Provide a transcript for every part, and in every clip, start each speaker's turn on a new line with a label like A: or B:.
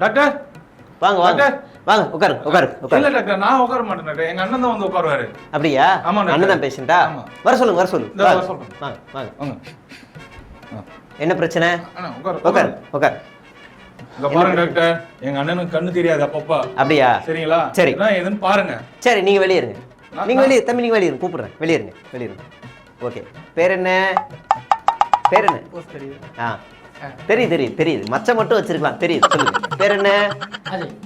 A: Doctor?
B: வாங்க வாங்க.
A: Doctor.
B: வாங்க உட்காரு உட்காரு உட்காரு.
A: இல்ல டாக்டர் நான் உட்கார மாட்டேன் டாக்டர். எங்க அண்ணன் தான் வந்து உட்காருவாரு.
B: அப்படியா?
A: ஆமா.
B: அண்ணன் தான் பேஷண்டா. வர சொல்லுங்க வர சொல்லுங்க
A: வர சொல்றேன்.
B: வாங்க வாங்க.
A: வாங்க. ஆ.
B: என்ன பிரச்சனை?
A: உட்காரு
B: உட்காரு. உட்காரு
A: இங்க பாருங்க டாக்டர். எங்க அண்ணனுக்கு கண்ணு தெரியாது அப்பப்பா.
B: அப்படியா?
A: சரிங்களா?
B: சரி.
A: என்ன ஏதுன்னு பாருங்க.
B: சரி நீங்க வெளியே இருங்க நீங்க வெளியே தம்பி நீங்க வெளியே இருங்க கூப்பிடுறேன். வெளியே இருங்க வெளியே இருங்க ஓகே. பேர் என்ன? பேர் என்ன? ஆ. தெரியுது தெரியுது தெரியுது. மச்சம் மட்டும் வச்சிருக்கலாம். தெரியுது சொல்லுங்க பேர் என்ன?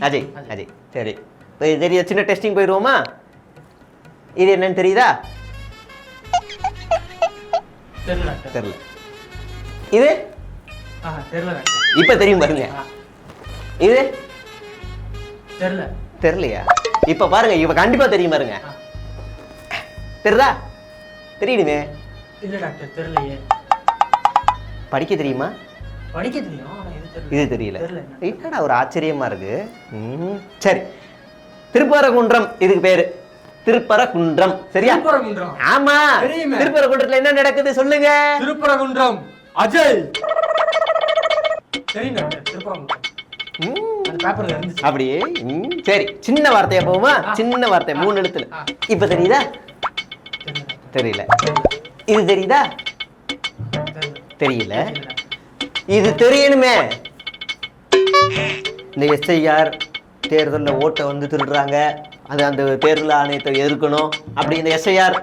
C: அஜய்.
B: அஜய் சரி. இப்போ தெரியுது சின்ன டெஸ்டிங் போயிடுவோமா? இது என்னன்னு தெரியுதா?
C: தெரியல
B: இது? இப்போ தெரியும் பாருங்க. இது?
C: தெரியல.
B: தெரியலையா? இப்போ பாருங்க இவ கண்டிப்பா தெரியும் பாருங்க. தெரியுதா? தெரியுதுமே
C: இல்ல டாக்டர் தெரியலையே.
B: படிக்க தெரியுமா?
C: படிக்க தெரியும் இது தெரியல.
B: இது தெரியல.
C: தெரியல என்ன.
B: என்னடா ஒரு ஆச்சரியமா இருக்கு? ம், சரி. திருப்பரங்குன்றம் இதுக்கு பேரு. திருப்பரங்குன்றம். சரியா. ஆமா.
C: தெரியுமே.
B: திருப்பரங்குன்றத்துல என்ன நடக்குது சொல்லுங்க.
C: திருப்பரங்குன்றம். அஜய்.
B: அப்படியே சரி. சின்ன வார்த்தையா போகுமா. சின்ன வார்த்தை மூணு எழுத்துல. இப்ப தெரியுதா?
C: தெரியல.
B: இது தெரியுதா?
C: தெரியல.
B: இது தெரியணுமே. இந்த எஸ்ஐஆர் தேர்தலில் ஓட்டை வந்து திருடுறாங்க. அது அந்த தேர்தல் ஆணையத்தை எதிர்க்கணும். அப்படி இந்த எஸ்ஐஆர்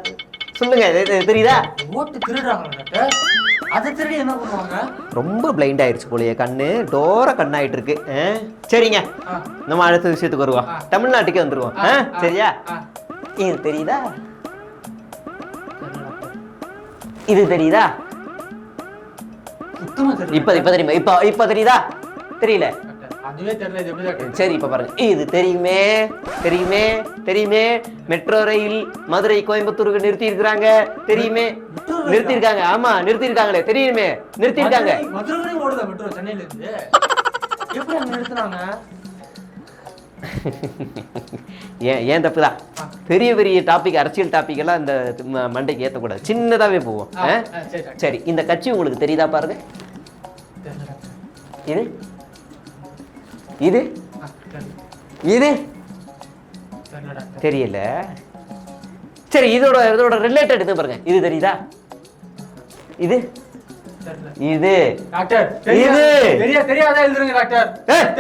B: சொல்லுங்க தெரியுதா?
C: ஓட்டு திருடுறாங்க அதை திருடி என்ன பண்ணுவாங்க?
B: ரொம்ப பிளைண்ட் ஆயிடுச்சு போலயே கண்ணு. டோர கண்ணாயிட்டு இருக்கு? சரிங்க. நம்ம அடுத்த விஷயத்துக்கு வருவோம். தமிழ்நாட்டுக்கே வந்துருவோம். சரியா. இது தெரியுதா. இது தெரியுதா? இப்ப இப்ப தெரியுமா? இப்ப இப்ப தெரியுதா? தெரியல. சரி இப்ப பாருங்க. இது தெரியுமே? தெரியுமே? தெரியுமே? மெட்ரோ ரயில் மதுரை கோயம்புத்தூருக்கு நிறுத்தி இருக்காங்க தெரியுமே? நிறுத்தி இருக்காங்க ஆமா நிறுத்தி இருக்காங்களே தெரியுமே? நிறுத்தி இருக்காங்க
C: மதுரை- ஓடுதா மெட்ரோ? சென்னையில இருந்து எப்படி அங்க நிறுத்துனாங்க?
B: ஏன் ஏன் தப்பு தான் பெரிய பெரிய டாபிக் அரசியல் டாபிக் எல்லாம் இந்த மண்டைக்கு ஏத்தக்கூடாது. சின்னதாவே போவோம்
C: சரி
B: இந்த கட்சி உங்களுக்கு தெரியுதா பாருங்க. இது? இது. இது?
C: தெரியல.
B: சரி இதோட இதோட ரிலேட்டட் இது பாருங்க. இது தெரியுதா? இது. இது. இது.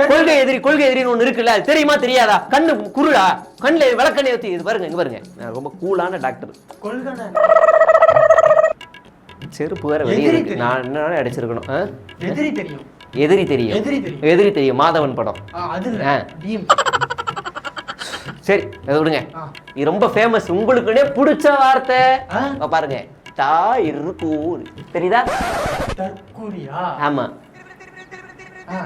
B: கொள்கை எதிரி கொள்கை எதிரின்னு ஒண்ணு இருக்குல்ல தெரியுமா தெரியாதா? கண்ணு குருடா? கண்ணுல விளக்கண்ணை ஊத்தி இது பாருங்க இங்க பாருங்க. ரொம்ப கூலான டாக்டர். செருப்பு வேற வெளியே இருக்கு. நான் என்ன அடிச்சிருக்கணும்?
C: எதிரி தெரியும்.
B: எதிரி தெரியும்.
C: எதிரி தெரியும்.
B: மாதவன் படம். சரி அதை விடுங்க. ரொம்ப ஃபேமஸ் உங்களுக்குனே பிடிச்ச வார்த்தை. பாருங்க. தா இருக்கூர் தெரியுதா?
C: தற்கூரியா
B: ஆமா.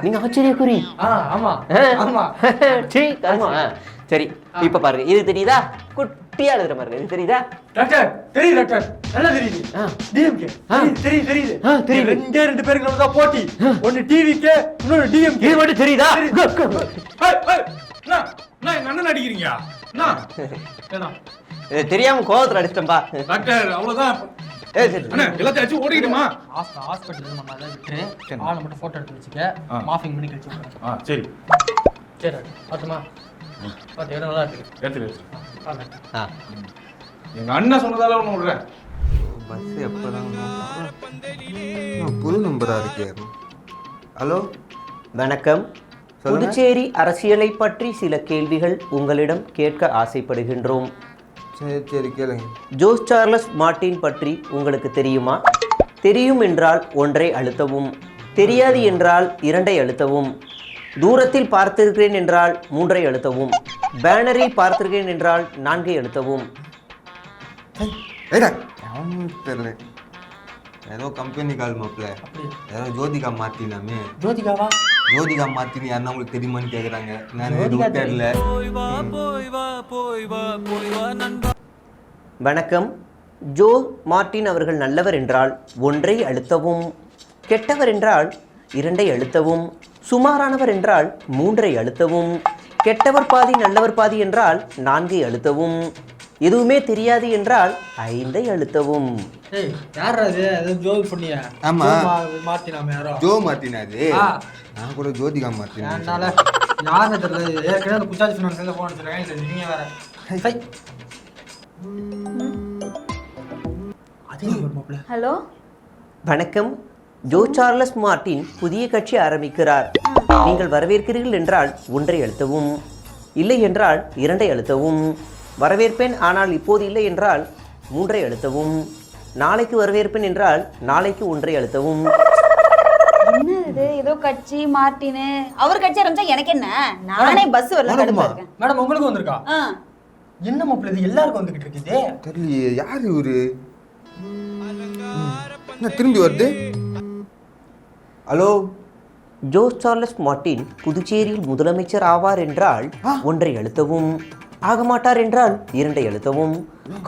B: நீங்க ஆச்சரியக்குறி
C: ஆ ஆமா.
B: ஆ?
C: ஆமா.
B: சீ, கர்மம். ஆ, சரி இப்ப பாருங்க. இது தெரியுதா? குட்டியா எழுதுற பாருங்க இது தெரியுதா?
C: டாக்டர் தெரியுது டாக்டர். நல்லா தெரியுது. டிஎம்கே. தெரியுது தெரியுது
B: தெரியுது.
C: ரெண்டே ரெண்டு பேருக்கு தான் போட்டி. ஒன்னு டிவிக்கு இன்னொரு டிஎம்கே
B: இது மட்டும் தெரியுதா?
C: வேணாம்
B: இது தெரியாம கோவத்துல அடிச்சிட்டேன்பா.
A: டாக்டர் அவ்வளவுதான். எல்லாத்தையும் அடிச்சு ஓடிக்கிட்டுமா
C: ஹாஸ்பிட்டல் நம்ம அதை விட்டு
A: சரி.
C: ஆளை மட்டும் போட்டோ எடுத்து வச்சுக்க
A: ஆ.
C: மாஃபிங் பண்ணி கழிச்சு விட்டுறேன்.
A: ஆ சரி
C: சரி டாக்டர் பார்த்துமா பார்த்து இடம் நல்லா இருக்கு
A: எடுத்துரு எடுத்துரு.
C: ஆ, டாக்டர்.
B: ஆ.
A: எங்க அண்ணன் சொன்னதால ஒண்ணு விடுறேன்
D: பஸ் எப்போதான் புது நம்பரா இருக்கே ஹலோ
B: வணக்கம். புதுச்சேரி அரசியலை பற்றி சில கேள்விகள் உங்களிடம் கேட்க ஆசைப்படுகின்றோம்
D: சரி கேளுங்க
B: ஜோஸ் சார்லஸ் மார்ட்டின் பற்றி உங்களுக்கு தெரியுமா? தெரியும் என்றால் ஒன்றை அழுத்தவும் தெரியாது என்றால் இரண்டை அழுத்தவும் தூரத்தில் பார்த்திருக்கிறேன் என்றால் மூன்றை அழுத்தவும் பேனரில் பார்த்திருக்கிறேன் என்றால் நான்கை அழுத்தவும்.
D: தெரியல. ஏதோ கம்பெனி கால்
C: அப்படியா?
D: ஏதோ ஜோதிகா மாத்தினாமே
C: ஜோதிகாவா?
D: ஜோதிகா மாத்தினு யாருன்னா உங்களுக்கு தெரியுமான்னு கேக்குறாங்க. நான் எதுவும் தெரியல
B: வணக்கம். ஜோ மார்ட்டின் அவர்கள் நல்லவர் என்றால் ஒன்றை அழுத்தவும் கெட்டவர் என்றால் இரண்டை அழுத்தவும் சுமாரானவர் என்றால் மூன்றை அழுத்தவும் கெட்டவர் பாதி நல்லவர் பாதி என்றால் நான்கை அழுத்தவும் எதுவுமே தெரியாது என்றால் ஐந்தை அழுத்தவும்.
C: யாரா
D: ஆமா.
C: யாரோ?
D: ஜோ அது. நான் கூட ஜோதிகா
C: யாருன்னு தெரியல. ஏற்கனவே நீங்க வேற. அதே ஒரு மாப்பிள்ள.
E: ஹலோ?
B: வணக்கம். ஜோ சார்லஸ் மார்ட்டின் புதிய கட்சி ஆரம்பிக்கிறார். நீங்கள் வரவேற்கிறீர்கள் என்றால் ஒன்றை அழுத்தவும். இல்லை என்றால் இரண்டை அழுத்தவும். வரவேற்பேன் ஆனால் இப்போது இல்லை என்றால் மூன்றை அழுத்தவும். நாளைக்கு வரவேற்பேன் என்றால் நாளைக்கு ஒன்றை அழுத்தவும்.
E: என்ன இது? ஏதோ கட்சி மார்ட்டினு. அவர் கட்சி ஆரம்பிச்சா எனக்கு என்ன நானே பஸ் வரல
C: மேடம் உங்களுக்கு வந்திருக்கா. என்ன மாப்பிள்ள இது? எல்லாருக்கும் வந்துகிட்டு இருக்குது.
D: தெரியலையே யார் இவரு? என்ன திரும்பி வருது? ஹலோ?
B: ஜோ சார்லஸ் மார்ட்டின் புதுச்சேரியில் முதலமைச்சர் ஆவார் என்றால் ஒன்றை அழுத்தவும். ஆக மாட்டார் என்றால் இரண்டை அழுத்தவும்.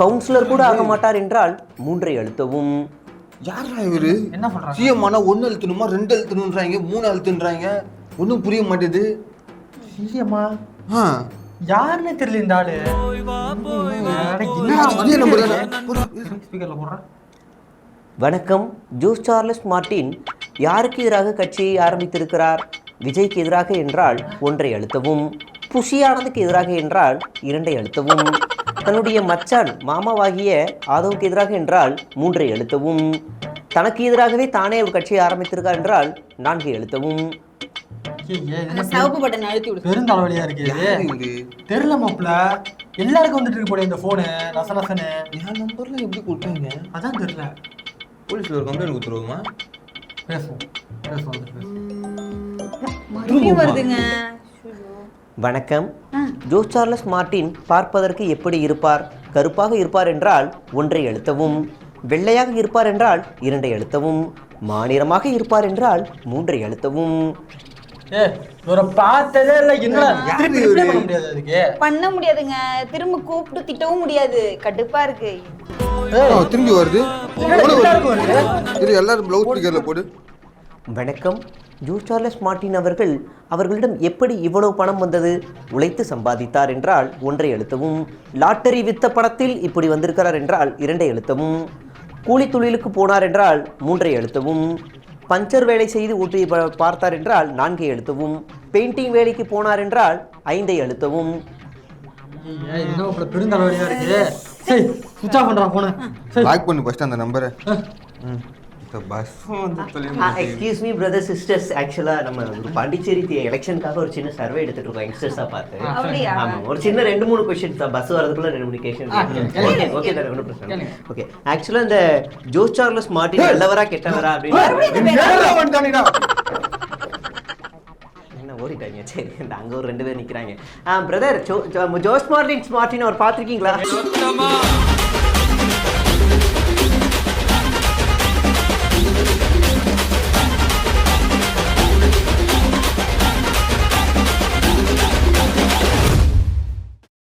B: கவுன்சிலர் கூட ஆக மாட்டார் என்றால் மூன்றை அழுத்தவும்.
D: யாரா இவரு?
C: என்ன பண்றாங்க
D: சிஎம் ஆனா ஒன்னு அழுத்தணுமா ரெண்டு அழுத்தணுன்றாங்க மூணு அழுத்துன்றாங்க? ஒன்றும் புரிய மாட்டேது.
C: சிஎம்மா?
D: ஆ.
C: யாருன்னு தெரியல இந்த ஆளு.
B: வணக்கம். ஜோ சார்லஸ் மார்ட்டின் யாருக்கு எதிராக கட்சியை ஆரம்பித்திருக்கிறார்? விஜய்க்கு எதிராக என்றால் ஒன்றை அழுத்தவும் புஷியானதுக்கு எதிராக என்றால் இரண்டை அழுத்தவும் தன்னுடைய மச்சான் மாமாவாகிய ஆதவுக்கு எதிராக என்றால் மூன்றை அழுத்தவும் தனக்கு எதிராகவே தானே ஒரு கட்சியை ஆரம்பித்திருக்கார் என்றால் நான்கை அழுத்தவும்
E: சிவப்பு பட்டன் அழுத்தி விடு.
C: பெருந்தலைவலியா இருக்கு இது
D: யார் இவரு
C: தெரியல மாப்பிள்ள எல்லாருக்கும் வந்துட்டு இருக்கு போல இந்த போனு நச நசன்னு.
D: என் நம்பர்ல எப்படி கொடுத்தாங்க
C: அதான் தெரியல.
D: போலீஸ்ல ஒரு கம்ப்ளைண்ட் கொடுத்துருவோமா?
C: பேசுவோம். பேசுவோம் வந்துட்டு பேசுவோம்.
E: மறுபடியும் வருதுங்க.
B: வணக்கம். ஜோ சார்லஸ் மார்ட்டின் பார்ப்பதற்கு எப்படி இருப்பார்? கருப்பாக இருப்பார் என்றால் ஒன்றை அழுத்தவும் வெள்ளையாக இருப்பார் என்றால் இரண்டை அழுத்தவும் மாநிறமாக இருப்பார் என்றால் மூன்றை அழுத்தவும்
C: ஏய் இவரை பார்த்ததே இல்ல என்னடா
D: யாரு
C: திருப்பி
D: இவரு?
C: reply பண்ண முடியாது அதுக்கு.
E: பண்ண முடியாதுங்க. திரும்ப கூப்பிட்டு திட்டவும் முடியாது. கடுப்பா இருக்கு.
D: ஆ, திரும்பி வருது.
C: என்னடா எல்லாருக்கும் வருது?
D: இது எல்லாரும் ப்ளவுஸ் ஸ்பீக்கர்ல போடு.
B: வணக்கம். ஜோ சார்லஸ் மார்ட்டின் அவர்கள் அவர்களிடம் எப்படி இவ்வளவு பணம் வந்தது? உழைத்து சம்பாதித்தார் என்றால் ஒன்றை அழுத்தவும் லாட்டரி வித்த பணத்தில் இப்படி வந்திருக்கிறார் என்றால் இரண்டை அழுத்தவும் கூலி தொழிலுக்கு போனார் என்றால் மூன்றை அழுத்தவும் பஞ்சர் வேலை செய்து ஊட்டி ப- பார்த்தார் என்றால் நான்கை அழுத்தவும் பெயிண்டிங் வேலைக்கு போனார் என்றால் ஐந்தை
C: மாப்பிள்ள பெருந்தலைவலியா இருக்கு? சரி சுவிட்ச் ஆஃப் பண்றான் போன
D: லாக் பண்ணு ஃபர்ஸ்ட் அந்த நம்பரை ம்.
B: எக்ஸ்கியூஸ் மீ பிரதர் சிஸ்டர்ஸ் ஆக்சுவலாக நம்ம ஒரு பாண்டிச்சேரி எலெக்ஷனுக்காக ஒரு சின்ன சர்வே எடுத்துட்டு இருக்கோம் யங்ஸ்டர்ஸாக பார்த்து. ஆமா ஒரு சின்ன ரெண்டு மூணு கொஸ்டின் தான். பஸ் வரதுக்குள்ள ரெண்டு மூணு கொஸ்டின் ஓகே ஓகே சார் ஒன்றும் பிரச்சனை ஓகே ஆக்சுவலா இந்த ஜோஸ் சார்லஸ் மார்ட்டின் நல்லவரா கெட்டவரா அப்படின்னு
D: நேரா வந்துட்டானுடா.
B: என்ன ஓடிட்டாங்க? சரி அங்க ஒரு ரெண்டு பேர் நிக்கிறாங்க. பிரதர் ஜோஸ் மார்ட்டின் மார்ட்டின் அவர் பார்த்திருக்கீங்களா?